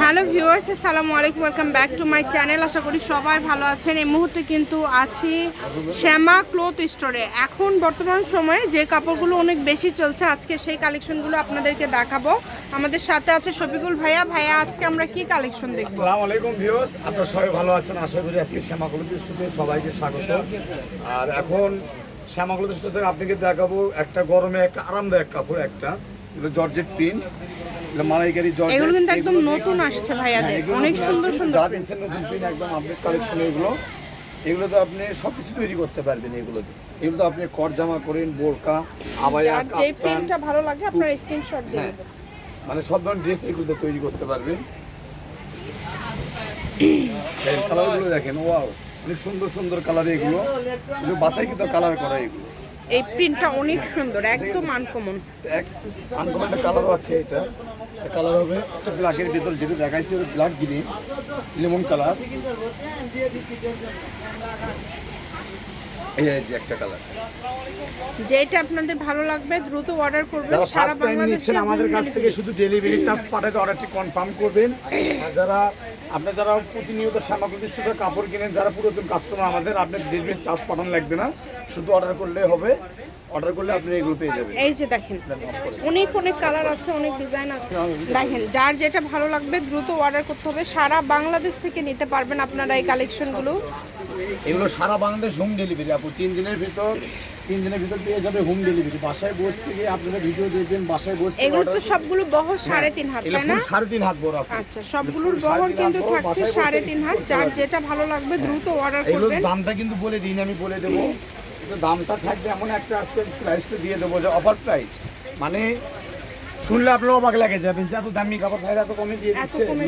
Hello viewers, আসসালামু আলাইকুম, welcome back to my channel. আশা করি সবাই ভালো আছেন। এই মুহূর্তে কিন্তু আছি শ্যামা ক্লথ স্টোরে। এখন বর্তমান সময়ে যে কাপড়গুলো অনেক বেশি চলছে, আজকে সেই কালেকশনগুলো আপনাদেরকে দেখাবো। আমাদের সাথে আছে শফিকুল ভাইয়া। ভাইয়া, আজকে আমরা কি কালেকশন দেখব? আসসালামু আলাইকুম ভিউয়ার্স, আপনারা সবাই ভালো আছেন? আশা করি আজকে শ্যামাকুল স্টুডিও সবাইকে স্বাগত। আর এখন শ্যামাকুল স্টুডিও আপনাকে দেখাবো একটা গরমে একটা আরামদায়ক কাপড় একটা জর্জেট প্রিন্ট। মালাইকারি জর্জেট এগুলো কিন্তু একদম নতুন আসছে। ভাইয়াদের অনেক সুন্দর সুন্দর। যা। দিচ্ছেন নতুন প্রিন্ট একদম আপডেট কালেকশন এগুলো। এগুলো তো আপনি সব কিছু তৈরি করতে পারবেন এগুলোতে। এগুলো তো আপনি কর জামা করেন বোরকা আবায়া আর যে প্রিন্টটা ভালো লাগে আপনার স্ক্রিনশট দিন হ্যাঁ মানে সব ধরনের ড্রেস এগুলো তৈরি করতে পারবেন। কালারগুলো দেখেন ওয়াও অনেক সুন্দর সুন্দর কালার এগুলো। এগুলো বাসায় কিন্তু কালার করা এগুলো। এই প্রিন্টটা অনেক সুন্দর, একদম আনকমন আনকমন কালারও আছে এটা। কালার হবে ব্ল্যাকের ভিতর যেটা দেখাইছে, ওটা ব্ল্যাক গ্রিন লেমন কালার এই যে একটা কালার যেটা আপনাদের ভালো লাগবে দ্রুত অর্ডার করবেন। যারা সারা ফার্স্ট টাইম নিচ্ছেন আমাদের কাছ থেকে শুধু ডেলিভারি চার্জ পাঠাতে অর্ডারটি কনফার্ম করবেন। আর যারা আপনার যারা প্রতিনিয়ত সামগ্রী স্টোরে কাপড় কিনেন যারা পুরাতন কাস্টমার আমাদের আপনার ডেলিভারি চার্জ পাঠানো লাগবে না। শুধু অর্ডার করলে হবে। অর্ডার করলে আপনি এগুলো পেয়ে যাবেন। এই যে দেখেন অনেক অনেক কালার আছে অনেক ডিজাইন আছে। দেখেন যার যেটা ভালো লাগবে দ্রুত অর্ডার করতে হবে। সারা বাংলাদেশ থেকে নিতে পারবেন আপনারা এই কালেকশনগুলো এগুলো সারা বাংলাদেশ হোম ডেলিভারি আপু তিন দিনের ভিতর তিন দিনের ভিতর পেয়ে যাবে হোম ডেলিভারি বাসায় বসে থেকে আপনারা ভিডিও দেখবেন বাসায় বসে এগুলো তো সবগুলো বহর সাড়ে তিন হাত তাই না? সাড়ে তিন হাত বড় আচ্ছা সবগুলোর বহর কিন্তু থাকছে সাড়ে তিন হাত। যার যেটা ভালো লাগবে দ্রুত অর্ডার করবেন। এগুলোর দামটা কিন্তু বলে দিন আমি বলে দেবো। দামটা থাকবে এমন একটা আজকে প্রাইসটা দিয়ে দেবো যে অফার প্রাইস মানে শুনলে আপনার অবাক লাগে যাবেন যে এত দামি কাপড় ভাইরা এত কমে দিয়ে দিচ্ছে কেন?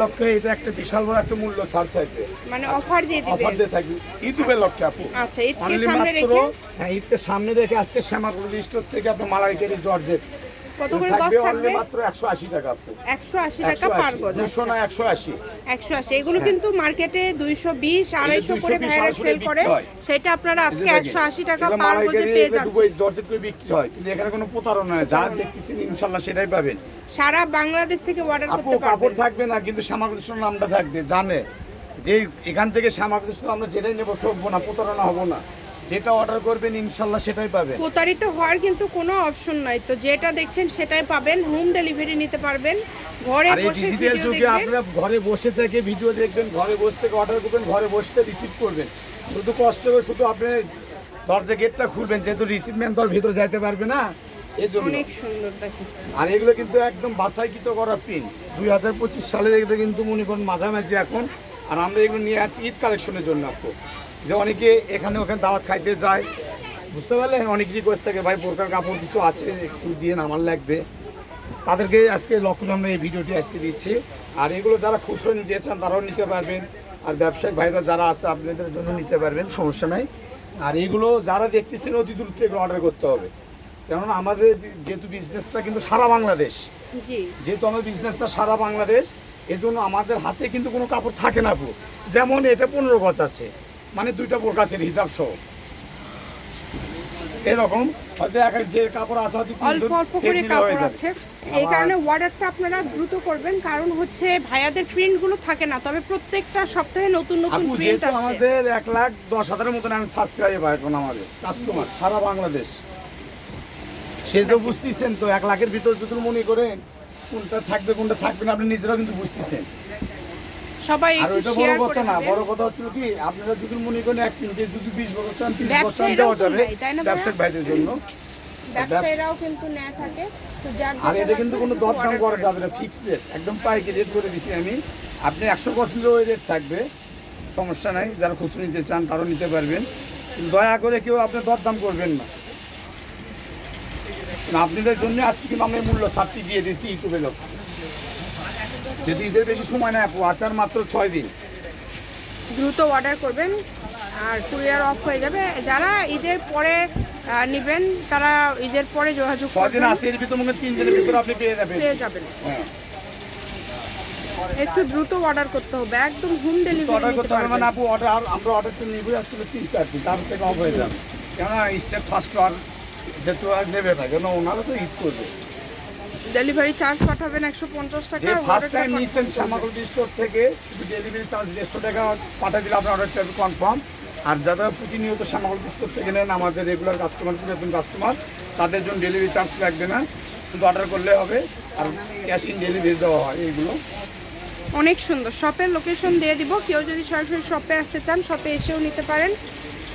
লক্ষ্যে এটা একটা বিশাল বড় একটা মূল্য ছাড় থাকবে। মানে অফার দিয়ে অফার দিয়ে থাকবে। ইউটিউবের লক্ষ্যে আপু। আচ্ছা ঈদকে সামনে মাত্র রেখে হ্যাঁ ঈদকে সামনে রেখে আজকে শ্যামাপুর স্টোর থেকে আপনি মালাইকারি জর্জেট কত করে গজ থাকবে থাকবে? মাত্র একশো আশি টাকা আপু। একশো আশি টাকা পার গজ দুশো না একশো আশি। একশো আশি এগুলো কিন্তু মার্কেটে দুইশো বিশ আড়াইশো 220, করে ভাইরা সেল করে বিক্রি হয়। সেটা আপনারা আজকে একশো আশি টাকা পার গজে পেয়ে যাচ্ছেন। দুবাই জর্জেট করে বিক্রি হয় কিন্তু এখানে কোনো প্রতারণা নেই। যা দেখতেছেন ইনশাল্লাহ সেটাই পাবেন। সারা বাংলাদেশ থেকে অর্ডার কাপড় থাকবে না কিন্তু শ্যামাকৃষ্ণ নামটা থাকবে জানে। যে এখান থেকে শ্যামাকৃষ্ণ আমরা যেটাই নেব ঠকবো না প্রতারণা হব না। যেটা অর্ডার করবেন ইনশাল্লাহ সেটাই পাবেন। প্রতারিত হওয়ার কিন্তু কোনো অপশন নাই। তো যেটা দেখছেন সেটাই পাবেন হোম ডেলিভারি নিতে পারবেন ঘরে বসে ডিজিটাল যুগে আপনারা ঘরে বসে থেকে ভিডিও দেখবেন ঘরে বসে থেকে অর্ডার করবেন ঘরে বসে রিসিভ করবেন। শুধু কষ্ট করে শুধু আপনি দরজা গেটটা খুলবেন যেহেতু রিসিভমেন্ট তোর ভিতরে যাইতে পারবে না অনেক সুন্দর আর এগুলো কিন্তু একদম বাসাইকৃত করা পিন দুই হাজার পঁচিশ সালের এগুলো কিন্তু মনে করেন মাঝামাঝি এখন। আর আমরা এগুলো নিয়ে আসছি ঈদ কালেকশনের জন্য আপু। যে অনেকে এখানে ওখানে দাওয়াত খাইতে যায়। বুঝতে পারলেন? অনেক রিকোয়েস্ট থাকে ভাই বোরকার কাপড় কিছু আছে একটু দিয়ে আমার লাগবে। তাদেরকে আজকে লক্ষ্য আমরা এই ভিডিওটি আজকে দিচ্ছি। আর এগুলো যারা খুচরো নিতে চান তারাও নিতে পারবেন। আর ব্যবসায়িক ভাইরা যারা আছে আপনাদের জন্য নিতে পারবেন সমস্যা নাই। আর এগুলো যারা দেখতেছেন অতি দ্রুত এগুলো অর্ডার করতে হবে। কেননা আমাদের যেহেতু বিজনেসটা কিন্তু সারা বাংলাদেশ। যেহেতু আমার বিজনেসটা সারা বাংলাদেশ এর জন্য আমাদের হাতে কিন্তু কোনো কাপড় থাকে না পুরো যেমন এটা পনেরো গজ আছে। মানে দুইটা বোরকাছের হিসাব সহ। এরকম হয়তো এক যে কাপড় আছে হয়তো অল্প অল্প করে কাপড় আছে। এই কারণে অর্ডারটা আপনারা দ্রুত করবেন কারণ হচ্ছে ভাইয়াদের প্রিন্টগুলো থাকে না তবে প্রত্যেকটা সপ্তাহে নতুন নতুন প্রিন্ট আছে আমাদের এক লাখ দশ হাজারের মতন আমি সাবস্ক্রাইব এখন আমাদের কাস্টমার সারা বাংলাদেশ। সে তো বুঝতেছেন তো এক লাখের ভিতর যদি মনে করেন কোনটা থাকবে কোনটা থাকবে না আপনি নিজেরাও কিন্তু বুঝতেছেন। সবাই আর একটু বড় শেয়ার কথা করে না। বড় কথা হচ্ছে কি আপনারা যদি মনে করেন এক মিনিটে যদি বিশ বছর চান বছর চান দেওয়া যাবে? ব্যবসায়িক ভাইদের জন্য। ব্যবসায়ীরাও কিন্তু নেয় থাকে। তো যার আর এটা কিন্তু কোনো দরদাম করা যাবে না ফিক্সড রেট একদম রেট করে দিছি আমি। আপনি একশো ওই রেট থাকবে সমস্যা নাই যারা খুচরো নিতে চান তারাও নিতে পারবেন। দয়া করে কেউ আপনি দরদাম করবেন না। না, আপনাদের জন্য আজকে কিন্তু আমরা মূল্য ছাড়টি দিয়ে দিয়েছি ইউটিউবে লোক। যদি ঈদের বেশি সময় নেয় আপু আচার মাত্র ছয় দিন। দ্রুত অর্ডার করবেন আর কুরিয়ার অফ হয়ে যাবে। যারা ঈদের পরে নেবেন তারা ঈদের পরে যোগাযোগ করবেন। এর ভিতরে মনে তিন দিনের ভিতরে আপনি পেয়ে যাবেন। পেয়ে যাবেন। হ্যাঁ। একটু দ্রুত অর্ডার করতে হবে একদম হোম অর্ডার ডেলিভারি করতে হবে মানে আপু অর্ডার আমরা অর্ডার তো নিবই আসছিল তিন চার দিন তার থেকে অফ হয়ে যাবে। কেননা স্টেপ ফার্স্ট আর যেহেতু আর নেবে না কেন ওনারা তো ঈদ করবে। ডেলিভারি চার্জ পাঠাবেন একশো পঞ্চাশ টাকা ফার্স্ট টাইম নিচ্ছেন শ্যামাগুড়ি স্টোর থেকে শুধু ডেলিভারি চার্জ দেড়শো টাকা পাঠিয়ে দিলে আপনার অর্ডারটা কনফার্ম আর যারা প্রতিনিয়ত শ্যামাগুড়ি স্টোর থেকে নেন আমাদের রেগুলার কাস্টমার পুরাতন কাস্টমার তাদের জন্য ডেলিভারি চার্জ লাগবে না। শুধু অর্ডার করলে হবে আর ক্যাশ ইন ডেলিভারি দেওয়া হয় এইগুলো। অনেক সুন্দর। শপের লোকেশন দিয়ে দিব। কেউ যদি সরাসরি শপে আসতে চান শপে এসেও নিতে পারেন।